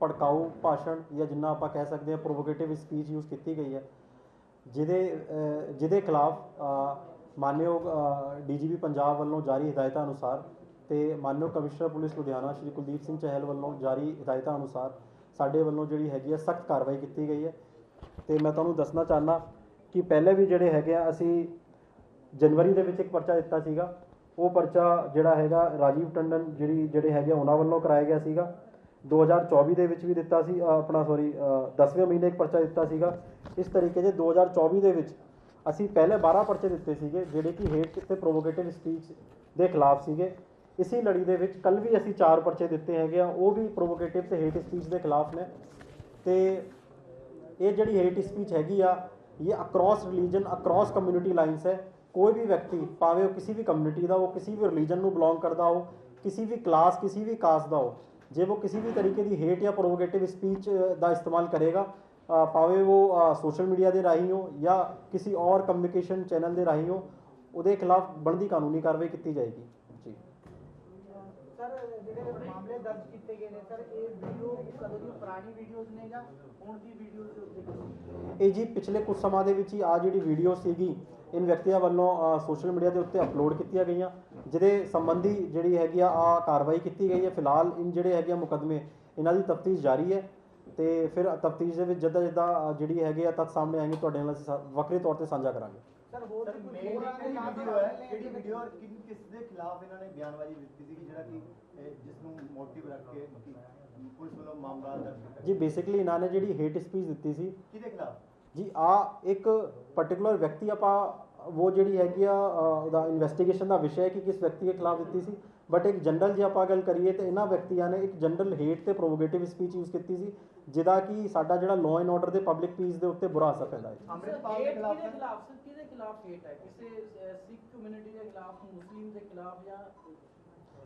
ਭੜਕਾਊ ਭਾਸ਼ਣ ਜਾਂ ਜਿੰਨਾ ਆਪਾਂ ਕਹਿ ਸਕਦੇ ਹਾਂ ਪ੍ਰੋਵੋਕੇਟਿਵ ਸਪੀਚ ਯੂਜ਼ ਕੀਤੀ ਗਈ ਹੈ ਜਿਹਦੇ ਜਿਹਦੇ ਖਿਲਾਫ ਅਹ, ਮਾਨਯੋਗ ਡੀਜੀਪੀ ਪੰਜਾਬ ਵੱਲੋਂ ਜਾਰੀ ਹਦਾਇਤਾਂ ਅਨੁਸਾਰ ਤੇ ਮਾਨਯੋਗ ਕਮਿਸ਼ਨਰ ਪੁਲਿਸ ਲੁਧਿਆਣਾ ਸ਼੍ਰੀ ਕੁਲਦੀਪ ਸਿੰਘ ਚਹਿਲ ਵੱਲੋਂ ਜਾਰੀ ਹਦਾਇਤਾਂ ਅਨੁਸਾਰ ਸਾਡੇ ਵੱਲੋਂ ਜਿਹੜੀ ਹੈਗੀ ਹੈ ਸਖਤ ਕਾਰਵਾਈ ਕੀਤੀ ਗਈ ਹੈ। ਤੇ ਮੈਂ ਤੁਹਾਨੂੰ ਦੱਸਣਾ ਚਾਹਨਾ ਕਿ ਪਹਿਲੇ ਵੀ ਜਿਹੜੇ ਹੈਗੇ ਆ ਅਸੀਂ ਜਨਵਰੀ ਦੇ ਵਿੱਚ ਇੱਕ ਪਰਚਾ ਦਿੱਤਾ ਸੀਗਾ। ਉਹ ਪਰਚਾ ਜਿਹੜਾ ਹੈਗਾ ਰਾਜੀਵ ਟੰਡਨ ਜਿਹੜੀ ਜਿਹੜੇ ਹੈਗੇ ਆ ਉਹਨਾਂ ਵੱਲੋਂ ਕਰਾਇਆ ਗਿਆ ਸੀਗਾ। 2024 ਦੇ ਵਿੱਚ ਵੀ ਦਿੱਤਾ ਸੀ ਆਪਣਾ ਸੌਰੀ 10ਵੇਂ ਮਹੀਨੇ ਇੱਕ ਪਰਚਾ ਦਿੱਤਾ ਸੀਗਾ। ਇਸ ਤਰੀਕੇ ਦੇ 2024 ਦੇ ਵਿੱਚ ਅਸੀਂ ਪਹਿਲੇ 12 ਪਰਚੇ ਦਿੱਤੇ ਸੀਗੇ, ਜਿਹੜੇ ਕਿ ਹੇਟ ਤੇ ਪ੍ਰੋਵੋਕੇਟਿਵ ਸਪੀਚ ਦੇ ਖਿਲਾਫ ਸੀਗੇ। ਇਸੀ ਲੜੀ ਦੇ ਵਿੱਚ ਕੱਲ ਵੀ ਅਸੀਂ 4 ਪਰਚੇ ਦਿੱਤੇ ਹੈਗੇ ਆ, ਉਹ ਵੀ ਪ੍ਰੋਵੋਕੇਟਿਵ ਤੇ ਹੇਟ ਸਪੀਚ ਦੇ ਖਿਲਾਫ ਨੇ। ਤੇ ਇਹ ਜਿਹੜੀ ਹੇਟ ਸਪੀਚ ਹੈਗੀ ਆ, ਇਹ across religion across community lines ਹੈ। ਕੋਈ ਵੀ ਵਿਅਕਤੀ, ਭਾਵੇਂ ਉਹ ਕਿਸੇ ਵੀ ਕਮਿਊਨਿਟੀ ਦਾ ਹੋ, ਕਿਸੇ ਵੀ ਰਿਲੀਜਨ ਨੂੰ ਬਿਲੋਂਗ ਕਰਦਾ ਹੋ, ਕਿਸੇ ਵੀ ਕਲਾਸ ਕਿਸੇ ਵੀ ਕਾਸਟ ਦਾ ਹੋ ਜੇ ਉਹ ਕਿਸੇ ਵੀ ਤਰੀਕੇ ਦੀ ਹੇਟ ਜਾਂ ਪ੍ਰੋਵੋਕੇਟਿਵ ਸਪੀਚ ਦਾ ਇਸਤੇਮਾਲ ਕਰੇਗਾ ਭਾਵੇਂ ਉਹ ਸੋਸ਼ਲ ਮੀਡੀਆ ਦੇ ਰਾਹੀਂ ਹੋ ਜਾਂ ਕਿਸੇ ਔਰ ਕਮਿਊਨੀਕੇਸ਼ਨ ਚੈਨਲ ਦੇ ਰਾਹੀਂ ਹੋ, ਉਹਦੇ ਖਿਲਾਫ ਬਣਦੀ ਕਾਨੂੰਨੀ ਕਾਰਵਾਈ ਕੀਤੀ ਜਾਏਗੀ। ਸਰ, ਜਿਹੜੇ ਮਾਮਲੇ ਦਰਜ ਕੀਤੇ ਗਏ ਨੇ, ਸਰ, ਇਹ ਵੀਡੀਓ ਕਦੋਂ ਦੀ, ਪੁਰਾਣੀ ਵੀਡੀਓਜ਼ ਨੇ ਜਾਂ ਹੁਣ ਦੀ ਵੀਡੀਓਜ਼ ਦੇ ਉੱਤੇ? ਇਹ ਜੀ ਪਿਛਲੇ ਕੁਝ ਸਮਾਂ ਦੇ ਵਿੱਚ ਹੀ ਆ ਜਿਹੜੀ ਵੀਡੀਓ ਸੀਗੀ, ਇਨ ਵਿਅਕਤੀਆਂ ਵੱਲੋਂ ਸੋਸ਼ਲ ਮੀਡੀਆ ਦੇ ਉੱਤੇ ਅਪਲੋਡ ਕੀਤੀਆਂ ਗਈਆਂ, ਜਿਹਦੇ ਸੰਬੰਧੀ ਜਿਹੜੀ ਹੈਗੀ ਆ ਆ ਕਾਰਵਾਈ ਕੀਤੀ ਗਈ ਹੈ। ਫਿਲਹਾਲ ਇਨ ਜਿਹੜੇ ਹੈਗੇ ਆ ਮੁਕਦਮੇ, ਇਹਨਾਂ ਦੀ ਤਫਤੀਸ਼ ਜਾਰੀ ਹੈ ਤੇ ਫਿਰ ਤਫਤੀਸ਼ ਦੇ ਵਿੱਚ ਜਿੱਦਾਂ ਜਿੱਦਾਂ ਜਿਹੜੀ ਹੈਗੇ ਆ, ਤੱਥ ਸਾਹਮਣੇ ਆएंगे ਤੁਹਾਡੇ ਨਾਲ ਅਸੀਂ ਵੱਖਰੇ ਤੌਰ ਤੇ ਸਾਂਝਾ ਕਰਾਂਗੇ। ਸਰ ਹੋਰ ਸਰ ਮੇਨ ਵੀਡੀਓ ਹੈ ਕਿਹੜੀ ਵੀਡੀਓ ਔਰ ਕਿਨ ਕਿਸ ਦੇ ਖਿਲਾਫ ਇਹਨਾਂ ਨੇ ਬਿਆਨਬਾਜ਼ੀ ਦਿੱਤੀ ਸੀ ਜਿਹੜਾ ਕਿ ਜਿਸ ਨੂੰ ਮੋਟਿਵ ਰੱਖ ਕੇ ਕਿ ਪੁਲਿਸ ਵੱਲੋਂ ਮਾਮਲਾ ਦਰਜ ਕੀਤਾ ਜੀ ਬੇਸਿਕਲੀ ਇਹਨਾਂ ਨੇ ਜਿਹੜੀ ਹੇਟ ਸਪੀਚ ਦਿੱਤੀ ਸੀ ਕਿਹਦੇ ਖਿਲਾਫ? ਜੀ ਆ ਇੱਕ ਪਾਰਟਿਕੂਲਰ ਵਿਅਕਤੀ ਆਪਾਂ ਉਹ ਜਿਹੜੀ ਹੈਗੀ ਆ ਉਹਦਾ ਇਨਵੈਸਟੀਗੇਸ਼ਨ ਦਾ ਵਿਸ਼ਾ ਹੈ ਕਿ ਕਿਸ ਵਿਅਕਤੀ ਦੇ ਖਿਲਾਫ ਦਿੱਤੀ ਸੀ ਬਟ ਇੱਕ ਜਨਰਲ ਜੇ ਆਪਾਂ ਗੱਲ ਕਰੀਏ ਤੇ ਇਹਨਾਂ ਵਿਅਕਤੀਆਂ ਨੇ ਇੱਕ ਜਨਰਲ ਹੇਟ ਤੇ ਪ੍ਰੋਵੋਕੇਟਿਵ ਸਪੀਚ ਯੂਜ਼ ਕੀਤੀ ਸੀ ਜਿਹਦਾ ਕਿ ਸਾਡਾ ਜਿਹੜਾ ਲਾਅ ਐਂਡ ਆਰਡਰ ਦੇ ਪਬਲਿਕ ਪੀਸ ਦੇ ਉੱਤੇ ਬੁਰਾ ਅਸਰ ਪੈਂਦਾ ਹੈ ਅੰਮ੍ਰਿਤਪਾਲ ਦੇ ਖਿਲਾਫ ਕਿਹਦੇ ਖਿਲਾਫ ਸਰ ਕਿਹਦੇ ਖਿਲਾਫ ਹੇਟ ਹੈ ਕਿਸੇ ਅਹ, ਸਿੱਖ ਕਮਿਊਨਿਟੀ ਦੇ ਖਿਲਾਫ ਮੁਸਲਿਮ ਦੇ ਖਿਲਾਫ ਜਾਂ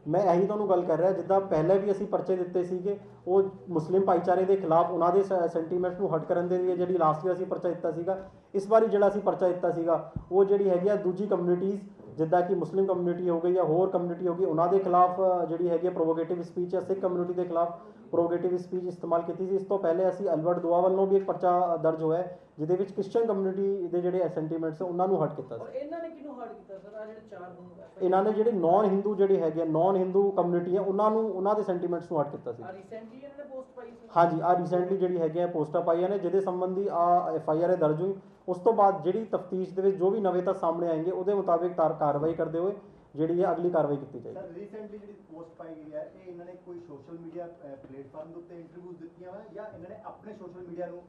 ਮੈਂ ਇਹੀ ਤੁਹਾਨੂੰ ਗੱਲ ਕਰ ਰਿਹਾ, ਜਿੱਦਾਂ ਪਹਿਲਾਂ ਵੀ ਅਸੀਂ ਪਰਚੇ ਦਿੱਤੇ ਸੀਗੇ, ਉਹ ਮੁਸਲਿਮ ਭਾਈਚਾਰੇ ਦੇ ਖਿਲਾਫ ਉਹਨਾਂ ਦੇ ਸੈਂਟੀਮੈਂਟਸ ਨੂੰ ਹਟ ਕਰਨ ਦੇ ਲਈ ਜਿਹੜੀ ਲਾਸਟ ਵੀ ਅਸੀਂ ਪਰਚਾ ਦਿੱਤਾ ਸੀਗਾ, ਇਸ ਵਾਰੀ ਜਿਹੜਾ ਅਸੀਂ ਪਰਚਾ ਦਿੱਤਾ ਸੀਗਾ, ਉਹ ਜਿਹੜੀ ਹੈਗੀ ਆ ਦੂਜੀ ਕਮਿਊਨਿਟੀਜ਼ ਜਿੱਦਾਂ ਕਿ ਮੁਸਲਿਮ ਕਮਿਊਨਿਟੀ ਹੋ ਗਈ ਜਾਂ ਹੋਰ ਕਮਿਊਨਿਟੀ ਹੋ ਗਈ, ਉਹਨਾਂ ਦੇ ਖਿਲਾਫ ਜਿਹੜੀ ਹੈਗੀ ਪ੍ਰੋਵੋਕੇਟਿਵ ਸਪੀਚ ਜਾਂ ਸਿੱਖ ਕਮਿਊਨਿਟੀ ਦੇ ਖਿਲਾਫ ਪ੍ਰੋਵੋਕੇਟਿਵ ਸਪੀਚ ਇਸਤੇਮਾਲ ਕੀਤੀ ਸੀ। ਇਸ ਤੋਂ ਪਹਿਲੇ ਅਸੀਂ ਅਲਬਰਟ ਦੁਆ ਵੱਲੋਂ ਵੀ ਇੱਕ ਪਰਚਾ ਦਰਜ ਹੋਇਆ ਜਿਹਦੇ ਵਿੱਚ ਕ੍ਰਿਸਚੀਅਨ ਕਮਿਊਨਿਟੀ ਦੇ ਜਿਹੜੇ ਸੈਂਟੀਮੈਂਟਸ ਉਹਨਾਂ ਨੂੰ ਹਟ ਕੀਤਾ ਸੀ। ਇਹਨਾਂ ਨੇ ਕਿਹਨੂੰ ਹਰਟ ਕੀਤਾ ਸਰ? ਆ ਜਿਹੜੇ ਚਾਰ ਬੰਦੇ ਇਹਨਾਂ ਨੇ ਜਿਹੜੇ ਨਾਨ ਹਿੰਦੂ ਜਿਹੜੇ ਹੈਗੇ ਨਾਨ ਹਿੰਦੂ ਕਮਿਊਨਿਟੀ ਹੈ ਉਹਨਾਂ ਨੂੰ ਉਹਨਾਂ ਦੇ ਸੈਂਟੀਮੈਂਟਸ ਨੂੰ ਹਟ ਕੀਤਾ ਸੀ। ਆ ਰੀਸੈਂਟਲੀ ਇਹਨਾਂ ਨੇ ਪੋਸਟ ਪਾਈ ਸੀ। ਹਾਂਜੀ ਆ ਰੀਸੈਂਟਲੀ ਜਿਹੜੀ ਹੈਗੇ ਆ ਪੋਸਟਾਂ ਪਾਈਆਂ ਨੇ ਜਿਹਦੇ ਸੰਬੰਧੀ ਆ ਐਫ ਆਈ ਆਰ ਦਰਜ ਹੋਈ। ਉਸ ਤੋਂ ਬਾਅਦ ਜਿਹੜੀ ਤਫਤੀਸ਼ ਦੇ ਵਿੱਚ ਜੋ ਵੀ ਨਵੇਂ ਤੱਥ ਸਾਹਮਣੇ ਆएंगे ਉਹਦੇ ਮੁਤਾਬਿਕ ਕਾਰਵਾਈ ਕਰਦੇ ਹੋਏ ਜਿਹੜੀ ਹੈ ਅਗਲੀ ਕਾਰਵਾਈ ਕੀਤੀ ਜਾਏਗੀ। ਸਰ ਰੀਸੈਂਟਲੀ ਜਿਹੜੀ ਪੋਸਟ ਪਾਈ ਗਈ ਹੈ ਇਹ ਇਹਨਾਂ ਨੇ ਕੋਈ ਸੋਸ਼ਲ ਮੀਡੀਆ ਪਲੇਟਫਾਰਮ ਦੇ ਉੱਤੇ ਇੰਟਰਵਿਊਜ਼ ਦਿੱਤੀਆਂ ਵਾ ਜਾਂ ਇਹਨਾਂ ਨੇ ਆਪਣੇ ਸੋਸ਼ਲ ਮੀਡੀਆ ਨੂੰ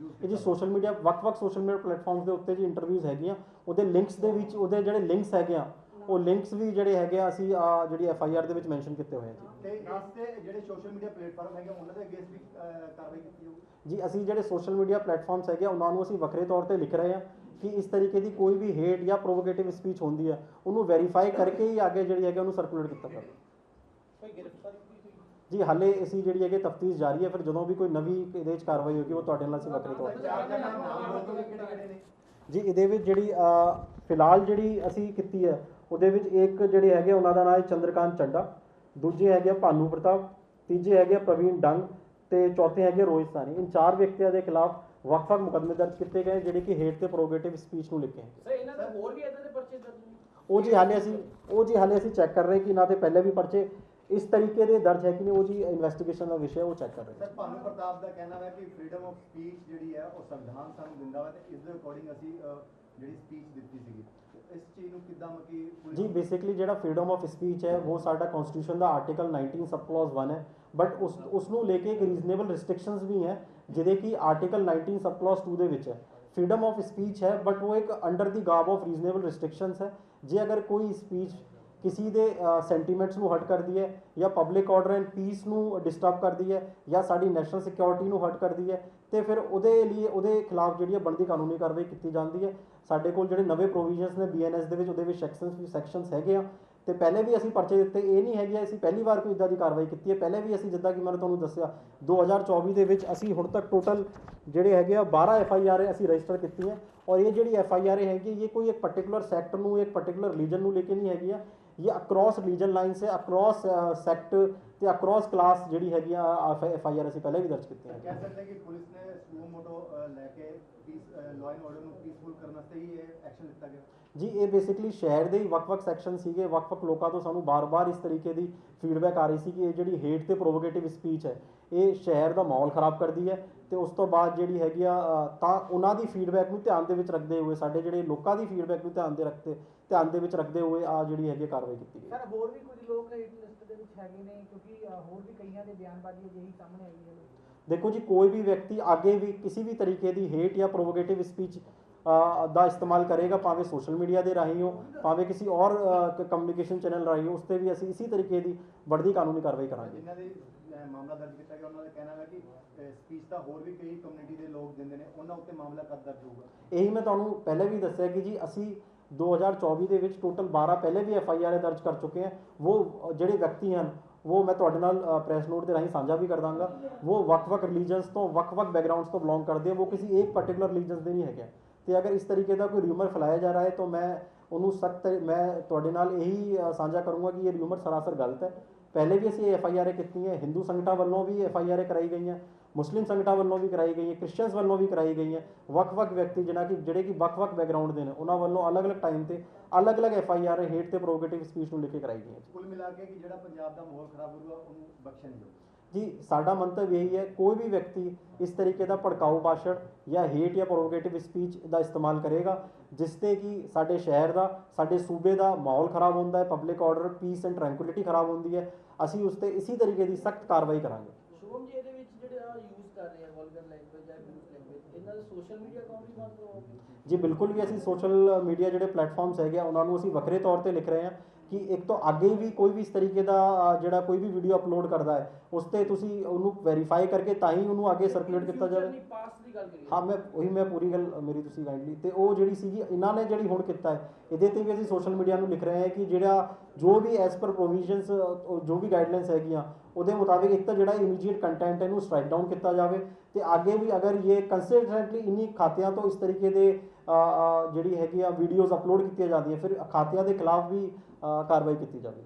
ਯੂਜ਼ ਇਹ ਜੀ ਸੋਸ਼ਲ ਮੀਡੀਆ ਵੱਖ-ਵੱਖ ਸੋਸ਼ਲ ਮੀਡੀਆ ਪਲੇਟਫਾਰਮਸ ਦੇ ਉੱਤੇ ਜੀ ਇੰਟਰਵਿਊਜ਼ ਹੈਗੀਆਂ। ਉਹਦੇ ਲਿੰਕਸ ਦੇ ਵਿੱਚ ਉਹਦੇ ਜਿਹੜੇ ਲਿੰਕਸ ਹੈਗੇ ਆ ਉਹ ਲਿੰਕਸ ਵੀ ਜਿਹੜੇ ਹੈਗੇ ਆ ਅਸੀਂ ਆ ਜਿਹੜੀ ਐਫ ਆਈ ਆਰ ਦੇ ਵਿੱਚ ਮੈਂਸ਼ਨ ਕੀਤੇ ਹੋਏ ਆ ਜੀ। ਤੇ ਇਸ ਤੇ ਜਿਹੜੇ ਸੋਸ਼ਲ ਮੀਡੀਆ ਪਲੇਟਫਾਰਮ ਹੈਗੇ ਉਹਨਾਂ ਦੇ ਅਗੇਂਸਟ ਵੀ ਅਹ, ਕਾਰਵਾਈ ਕੀਤੀ ਜਾਊਗੀ। ਜੀ ਅਸੀਂ ਜਿਹੜੇ ਸੋਸ਼ਲ ਮੀਡੀਆ ਪਲੇਟਫਾਰਮਸ ਹੈਗੇ ਆ, ਉਹਨਾਂ ਨੂੰ ਅਸੀਂ ਵੱਖਰੇ ਤੌਰ ਤੇ ਲਿਖ ਰਹੇ ਹਾਂ ਕਿ ਇਸ ਤਰੀਕੇ ਦੀ ਕੋਈ ਵੀ ਹੇਟ ਜਾਂ ਪ੍ਰੋਵੋਕੇਟਿਵ ਸਪੀਚ ਹੁੰਦੀ ਹੈ ਉਹਨੂੰ ਵੈਰੀਫਾਈ ਕਰਕੇ ਹੀ ਅੱਗੇ ਜਿਹੜੀ ਹੈਗੇ ਉਹਨੂੰ ਸਰਕੂਲੇਟ ਕੀਤਾ ਜਾਵੇ। ਕੋਈ ਗ੍ਰਿਫਤਾਰੀ ਜੀ ਹਾਲੇ ਅਸੀਂ ਜਿਹੜੀ ਹੈਗੇ ਤਫਤੀਸ਼ ਜਾਰੀ ਹੈ ਫਿਰ ਜਦੋਂ ਵੀ ਕੋਈ ਨਵੀਂ ਇਹਦੇ ਵਿੱਚ ਕਾਰਵਾਈ ਹੋਗੀ ਉਹ ਤੁਹਾਡੇ ਨਾਲ ਅਸੀਂ ਵੱਖਰੇ ਤੌਰ ਜੀ ਇਹਦੇ ਵਿੱਚ ਜਿਹੜੀ ਫਿਲਹਾਲ ਜਿਹੜੀ ਅਸੀਂ ਕੀਤੀ ਹੈ ਉਹਦੇ ਵਿੱਚ ਇੱਕ ਜਿਹੜੇ ਹੈਗੇ ਉਹਨਾਂ ਦਾ ਨਾਮ ਹੈ ਚੰਦਰਕਾਂਤ ਚੱਡਾ ਦੂਜੇ ਹੈਗੇ ਭਾਨੂ ਪ੍ਰਤਾਪ ਤੀਜੇ ਹੈਗੇ ਪ੍ਰਵੀਨ ਡੰਗ ਤੇ ਚੌਥੇ ਹੈਗੇ ਰੋਹਿਤ ਸਾਨੀ ਇਨ ਚਾਰ ਵਿਅਕਤੀਆਂ ਦੇ ਖਿਲਾਫ ਵੱਖ-ਵੱਖ ਮੁਕੱਦਮੇ ਦਰਜ ਕੀਤੇ ਗਏ ਜਿਹੜੇ ਕਿ ਹੇਟ ਤੇ ਪ੍ਰੋਗੇਟਿਵ ਸਪੀਚ ਨੂੰ ਲਿਖੇ ਹੈ ਸਰ ਇਹਨਾਂ ਦੇ ਹੋਰ ਵੀ ਇਦਾਂ ਦੇ ਪਰਚੇ ਦਰਜ ਨੇ? ਉਹ ਜੀ ਹਾਲੇ ਅਸੀਂ ਉਹ ਜੀ ਹਾਲੇ ਅਸੀਂ ਚੈੱਕ ਕਰ ਰਹੇ ਕਿ ਨਾ ਤੇ ਪਹਿਲੇ ਵੀ ਪਰਚੇ ਇਸ ਤਰੀਕੇ ਦੇ ਦਰਜ ਹੈ ਕਿ ਨਹੀਂ ਉਹ ਜੀ ਇਨਵੈਸਟੀਗੇਸ਼ਨ ਦਾ ਵਿਸ਼ਾ ਹੈ, ਉਹ ਚੈੱਕ ਕਰ ਰਹੇ ਹਾਂ ਸਰ ਭਾਨੂ ਪ੍ਰਤਾਪ ਦਾ ਕਹਿਣਾ ਹੈ ਕਿ ਫ੍ਰੀडम ਆਫ ਸਪੀਚ ਜਿਹੜੀ ਹੈ ਉਹ ਸੰਵਿਧਾਨ ਸਾਨੂੰ ਦਿੰਦਾ ਵਾ ਤੇ ਇਸ ਦੇ ਅਕੋਰਡਿੰਗ ਅਸੀਂ ਜਿਹੜੀ ਸਪੀਚ ਦਿੱਤੀ ਸੀਗੀ। ਜੀ ਬੇਸਿਕਲੀ ਜਿਹੜਾ ਫਰੀडम ਆਫ ਸਪੀਚ ਹੈ ਉਹ ਸਾਡਾ ਕਨਸਟੀਟਿਊਸ਼ਨ ਦਾ ਆਰਟੀਕਲ 19 ਸਬ ਕਲੌਜ਼ 1 ਹੈ। ਬਟ ਉਸ ਉਸ ਨੂੰ ਲੈ ਕੇ ਇੱਕ ਰੀਜ਼ਨੇਬਲ ਰੈਸਟ੍ਰਿਕਸ਼ਨਸ ਵੀ ਹੈ ਜਿਹਦੇ ਕਿ ਆਰਟੀਕਲ 19 ਸਬ ਕਲੌਜ਼ 2 ਦੇ ਵਿੱਚ ਹੈ। ਫਰੀडम ਆਫ ਸਪੀਚ ਹੈ ਬਟ ਉਹ ਇੱਕ under the garb of reasonable restrictions ਹੈ। ਜੇ ਅਗਰ ਕੋਈ ਸਪੀਚ ਕਿਸੇ ਦੇ ਸੈਂਟੀਮੈਂਟਸ ਨੂੰ ਹਟ ਕਰਦੀ ਹੈ ਜਾਂ ਪਬਲਿਕ ਆਰਡਰ ਐਂਡ ਪੀਸ ਨੂੰ ਡਿਸਟਰਬ ਕਰਦੀ ਹੈ ਜਾਂ ਸਾਡੀ ਨੈਸ਼ਨਲ ਸਿਕਿਉਰਿਟੀ ਨੂੰ ਹਟ ਕਰਦੀ ਹੈ ਤੇ ਫਿਰ ਉਹਦੇ ਲਈ ਉਹਦੇ ਖਿਲਾਫ ਜਿਹੜੀ ਹੈ ਬਣਦੀ ਕਾਨੂੰਨੀ ਕਾਰਵਾਈ ਕੀਤੀ ਜਾਂਦੀ ਹੈ ਸਾਡੇ ਕੋਲ ਜਿਹੜੇ ਨਵੇਂ ਪ੍ਰੋਵੀਜ਼ਨਸ ਨੇ ਬੀਐਨਐਸ ਦੇ ਵਿੱਚ ਉਹਦੇ ਵਿੱਚ ਸੈਕਸ਼ਨਸ ਵੀ ਸੈਕਸ਼ਨਸ ਹੈਗੇ ਆ ਤੇ ਪਹਿਲੇ ਵੀ ਅਸੀਂ ਪਰਚੇ ਦਿੱਤੇ ਇਹ ਨਹੀਂ ਹੈਗੇ ਅਸੀਂ ਪਹਿਲੀ ਵਾਰ ਕੋਈ ਇਦਾਂ ਦੀ ਕਾਰਵਾਈ ਕੀਤੀ ਹੈ ਪਹਿਲੇ ਵੀ ਅਸੀਂ ਜਿੱਦਾਂ ਕਿ ਮੈਂ ਤੁਹਾਨੂੰ ਦੱਸਿਆ 2024 ਦੇ ਵਿੱਚ ਅਸੀਂ ਹੁਣ ਤੱਕ ਟੋਟਲ ਜਿਹੜੇ ਹੈਗੇ ਆ 12 ਐਫ ਆਈ ਆਰ ਅਸੀਂ ਰਜਿਸਟਰ ਕੀਤੀਆਂ ਔਰ ਇਹ ਜਿਹੜੀ ਐਫ ਆਈ ਆਰ ਹੈਗੀ ਇਹ ਕੋਈ ਇੱਕ ਪਾਰਟਿਕੂਲਰ ਸੈਕਟਰ ਨੂੰ ਇੱਕ ਪਾਰਟਿਕੂਲਰ ਰਿਲੀਜਨ ਨੂੰ ਲੈ ਕੇ ਨਹੀਂ ਹੈਗੀ ਆ ਇਹ ਅਕ੍ਰੋਸ ਰੀਜਨ ਲਾਈਨ ਸੇ ਅਕ੍ਰੋਸ ਸੈਕਟ ਤੇ ਅਕ੍ਰੋਸ ਕਲਾਸ ਜਿਹੜੀ ਹੈਗੀ ਆ ਐਫ ਆਈ ਆਰ ਅਸੀਂ ਪਹਿਲੇ ਵੀ ਦਰਜ ਕੀਤੀਆਂ ਕਹਿ ਸਕਦੇ ਹਾਂ ਕਿ ਪੁਲਿਸ ਨੇ ਸੂ ਮੋਟੋ ਲੈ ਕੇ ਪੀਸ ਲਾਅ ਐਂਡ ਆਰਡਰ ਨੂੰ ਪੀਸਫੁਲ ਕਰਨ ਵਾਸਤੇ ਹੀ ਇਹ ਐਕਸ਼ਨ ਲਿੱਤਾ ਗਿਆ। ਜੀ ਇਹ ਬੇਸਿਕਲੀ ਸ਼ਹਿਰ ਦੇ ਹੀ ਵੱਖ-ਵੱਖ ਸੈਕਸ਼ਨ ਸੀਗੇ ਵੱਖ-ਵੱਖ ਲੋਕਾਂ ਤੋਂ ਸਾਨੂੰ ਬਾਰ-ਬਾਰ ਇਸ ਤਰੀਕੇ ਦੀ ਫੀਡਬੈਕ ਆ ਰਹੀ ਸੀ ਕਿ ਇਹ ਜਿਹੜੀ ਹੇਟ ਤੇ ਪ੍ਰੋਵੋਕੇਟਿਵ ਸਪੀਚ ਹੈ ਇਹ ਸ਼ਹਿਰ ਦਾ ਮਾਹੌਲ ਖਰਾਬ ਕਰਦੀ ਹੈ ਤੇ ਉਸ ਤੋਂ ਬਾਅਦ ਜਿਹੜੀ ਹੈਗੀ ਆ ਤਾਂ ਉਹਨਾਂ ਦੀ ਫੀਡਬੈਕ ਨੂੰ ਧਿਆਨ ਦੇ ਵਿੱਚ ਰੱਖਦੇ ਹੋਏ ਸਾਡੇ ਜਿਹੜੇ ਲੋਕਾਂ ਦੀ ਫੀਡਬੈਕ ਨੂੰ ਧਿਆਨ ਦੇ ਰੱਖਦੇ ਧਿਆਨ ਦੇ ਵਿੱਚ ਰੱਖਦੇ ਹੋਏ ਆ ਜਿਹੜੀ ਹੈਗੀ ਕਾਰਵਾਈ ਕੀਤੀ ਗਈ। ਸਰ ਹੋਰ ਵੀ ਕੁਝ ਲੋਕ ਹਿੱਟ ਲਿਸਟ ਦੇ ਵਿੱਚ ਹੈਗੇ ਨੇ ਕਿਉਂਕਿ ਹੋਰ ਵੀ ਕਈਆਂ ਦੇ ਬਿਆਨਬਾਜ਼ੀ ਅਜਿਹੀ ਸਾਹਮਣੇ ਆਈ ਹੈ। ਦੇਖੋ ਜੀ ਕੋਈ ਵੀ ਵਿਅਕਤੀ ਅੱਗੇ ਵੀ ਕਿਸੇ ਵੀ ਤਰੀਕੇ ਦੀ ਹੇਟ ਜਾਂ ਪ੍ਰੋਵੋਕੇਟਿਵ ਸਪੀਚ ਦਾ ਇਸਤੇਮਾਲ ਕਰੇਗਾ ਭਾਵੇਂ ਸੋਸ਼ਲ ਮੀਡੀਆ ਦੇ ਰਾਹੀਂ ਹੋ ਭਾਵੇਂ ਕਿਸੇ ਔਰ ਕਮਿਊਨੀਕੇਸ਼ਨ ਚੈਨਲ ਰਾਹੀਂ ਹੋ ਉਸ ਤੇ ਵੀ ਅਸੀਂ ਇਸੇ ਤਰੀਕੇ ਦੀ ਵੱਡੀ ਕਾਨੂੰਨੀ ਕਾਰਵਾਈ ਕਰਾਂਗੇ। ਜਿਨ੍ਹਾਂ ਦੇ ਅਹ, ਮਾਮਲਾ ਦਰਜ ਕੀਤਾ ਗਿਆ ਉਹਨਾਂ ਦਾ ਕਹਿਣਾ ਹੈ ਕਿ ਸਪੀਚ ਤਾਂ ਹੋਰ ਵੀ ਕਈ ਕਮਿਊਨਿਟੀ ਦੇ ਲੋਕ ਦਿੰਦੇ ਨੇ ਉਹਨਾਂ ਉੱਤੇ ਮਾਮਲਾ ਕਦ ਦਰਜ ਹੋਊਗਾ? ਇਹੀ ਮੈਂ ਤੁਹਾਨੂੰ ਪਹਿਲੇ ਵੀ ਦੱਸਿਆ ਕਿ ਜੀ ਅਸੀਂ 2024 ਦੇ ਵਿੱਚ ਟੋਟਲ 12 ਪਹਿਲੇ ਵੀ ਐਫ ਆਈ ਆਰ ਦਰਜ ਕਰ ਚੁੱਕੇ ਹਾਂ। ਉਹ ਜਿਹੜੇ ਵਿਅਕਤੀ ਹਨ ਉਹ ਮੈਂ ਤੁਹਾਡੇ ਨਾਲ ਪ੍ਰੈਸ ਨੋਟ ਦੇ ਰਾਹੀਂ ਸਾਂਝਾ ਵੀ ਕਰ ਦਾਂਗਾ। ਉਹ ਵੱਖ-ਵੱਖ ਰਿਲੀਜਨਸ ਤੋਂ ਵੱਖ-ਵੱਖ ਬੈਕਗ੍ਰਾਉਂਡਸ ਤੋਂ ਬਿਲੋਂਗ ਕਰਦੇ ਆ। ਉਹ ਕਿਸੇ ਇੱਕ ਪਾਰਟਿਕੂਲਰ ਰਿਲੀਜਨਸ ਦੇ ਨਹੀਂ ਹੈਗੇ। ਤੇ ਅਗਰ ਇਸ ਤਰੀਕੇ ਦਾ ਕੋਈ ਰਿਊਮਰ ਫੈਲਾਇਆ ਜਾ ਰਿਹਾ ਹੈ ਤਾਂ ਮੈਂ ਉਹਨੂੰ ਸਖਤ ਮੈਂ ਤੁਹਾਡੇ ਨਾਲ ਇਹੀ ਅ, ਸਾਂਝਾ ਕਰੂੰਗਾ ਕਿ ਇਹ ਰਿਊਮਰ ਸਰਾਸਰ ਗਲਤ ਹੈ ਪਹਿਲੇ ਵੀ ਅਸੀਂ ਐਫ ਆਈ ਆਰ ਕੀਤੀਆਂ ਹਿੰਦੂ ਸੰਗਠਨਾਂ ਵੱਲੋਂ ਵੀ ਐਫ ਆਈ ਆਰ ਕਰਾਈ ਗਈਆਂ ਮੁਸਲਿਮ ਸੰਗਠਨਾਂ ਵੱਲੋਂ ਵੀ ਕਰਾਈ ਗਈ ਹੈ ਕ੍ਰਿਸਚੀਅਨਸ ਵੱਲੋਂ ਵੀ ਕਰਾਈ ਗਈ ਹੈ ਵੱਖ-ਵੱਖ ਵਿਅਕਤੀ ਜਿਹਨਾਂ ਕਿ ਜਿਹੜੇ ਕਿ ਵੱਖ-ਵੱਖ ਬੈਕਗ੍ਰਾਉਂਡ ਦੇ ਨੇ ਉਹਨਾਂ ਵੱਲੋਂ ਅਲੱਗ-ਅਲੱਗ ਟਾਈਮ ਤੇ ਅਲੱਗ-ਅਲੱਗ ਐਫ ਆਈ ਆਰ ਹੇਟ ਤੇ ਪ੍ਰੋਵੋਕੇਟਿਵ ਸਪੀਚ ਨੂੰ ਲੈ ਕੇ ਕਰਾਈ ਗਈਆਂ ਕੁੱਲ ਮਿਲਾ ਕੇ ਕਿ ਜਿਹੜਾ ਪੰਜਾਬ ਦਾ ਮਾਹੌਲ ਖਰਾਬ ਹੋਊਗਾ ਉਹਨੂੰ ਬਖਸ਼ਿਆ ਨਹੀਂ ਜੀ ਸਾਡਾ ਮੰਤਵ ਇਹੀ ਹੈ ਕੋਈ ਵੀ ਵਿਅਕਤੀ ਇਸ ਤਰੀਕੇ ਦਾ ਭੜਕਾਊ ਭਾਸ਼ਣ ਜਾਂ ਹੇਟ ਜਾਂ ਪ੍ਰੋਵੋਕੇਟਿਵ ਸਪੀਚ ਦਾ ਇਸਤੇਮਾਲ ਕਰੇਗਾ ਜਿਸ ਤੇ ਕਿ ਸਾਡੇ ਸ਼ਹਿਰ ਦਾ ਸਾਡੇ ਸੂਬੇ ਦਾ ਮਾਹੌਲ ਖਰਾਬ ਹੁੰਦਾ ਹੈ public order peace and tranquillity ਖਰਾਬ ਹੁੰਦੀ ਹੈ ਅਸੀਂ ਉਸ ਤੇ ਇਸੇ ਤਰੀਕੇ ਦੀ ਸਖਤ ਕਾਰਵਾਈ ਕਰਾਂਗੇ। ਜੀ ਇਹਦੇ ਵਿੱਚ ਜਿਹੜੇ ਆ ਯੂਜ਼ ਕਰ ਰਹੇ ਆ ਵਲਗਰ ਲੈਂਗੁਏਜ ਜਾਂ ਅਬਿਊਜ਼ ਲੈਂਗੁਏਜ ਇਹਨਾਂ ਦਾ ਸੋਸ਼ਲ ਮੀਡੀਆ ਅਕਾਊਂਟ ਵੀ ਬੰਦ ਕਰਵਾਓਗੇ? ਜੀ ਬਿਲਕੁਲ ਵੀ ਅਸੀਂ ਸੋਸ਼ਲ ਮੀਡੀਆ ਜਿਹੜੇ ਪਲੇਟਫਾਰਮਸ ਹੈਗੇ ਆ ਉਹਨਾਂ ਨੂੰ ਅਸੀਂ ਵੱਖਰੇ ਤੌਰ ਤੇ ਲਿਖ ਰਹੇ ਹਾਂ। ਕਿ ਇੱਕ ਤੋਂ ਅੱਗੇ ਵੀ ਕੋਈ ਵੀ ਇਸ ਤਰੀਕੇ ਦਾ ਜਿਹੜਾ ਕੋਈ ਵੀ ਵੀਡੀਓ ਅਪਲੋਡ ਕਰਦਾ ਹੈ ਉਸ ਤੇ ਤੁਸੀਂ ਉਹਨੂੰ ਵੈਰੀਫਾਈ ਕਰਕੇ ਤਾਂ ਹੀ ਉਹਨੂੰ ਅੱਗੇ ਸਰਕੂਲੇਟ ਕੀਤਾ ਜਾਵੇ। ਹਾਂ ਮੈਂ ਉਹੀ ਮੈਂ ਪੂਰੀ ਗੱਲ ਮੇਰੀ ਤੁਸੀਂ ਕਾਈਂਡਲੀ ਤੇ ਉਹ ਜਿਹੜੀ ਸੀਗੀ ਇਹਨਾਂ ਨੇ ਜਿਹੜੀ ਹੁਣ ਕੀਤਾ ਹੈ ਇਹਦੇ ਤੇ ਵੀ ਅਸੀਂ ਸੋਸ਼ਲ ਮੀਡੀਆ ਨੂੰ ਲਿਖ ਰਹੇ ਹਾਂ ਕਿ ਜਿਹੜਾ ਜੋ ਵੀ ਐਸ ਪਰ ਪ੍ਰੋਵੀਜ਼ਨਸ ਜੋ ਵੀ ਗਾਈਡਲਾਈਨਸ ਹੈਗੀਆਂ ਉਹਦੇ ਮੁਤਾਬਿਕ ਇੱਕ ਤਾਂ ਜਿਹੜਾ ਇਮੀਡੀਏਟ ਕੰਟੈਂਟ ਇਹਨੂੰ ਸਟ੍ਰਾਈਕ ਡਾਊਨ ਕੀਤਾ ਜਾਵੇ। ਤੇ ਅੱਗੇ ਵੀ ਅਗਰ ਇਹ ਕੰਸਿਸਟੈਂਟਲੀ ਇਨੀ ਖਾਤਿਆਂ ਤੋਂ ਇਸ ਤਰੀਕੇ ਦੇ ਜਿਹੜੀ ਹੈਗੀ ਆ ਵੀਡੀਓਜ਼ ਅਪਲੋਡ ਕੀਤੀਆਂ ਜਾਂਦੀਆਂ, ਫਿਰ ਖਾਤਿਆਂ ਦੇ ਖਿਲਾਫ ਵੀ ਕਾਰਵਾਈ ਕੀਤੀ ਜਾਵੇ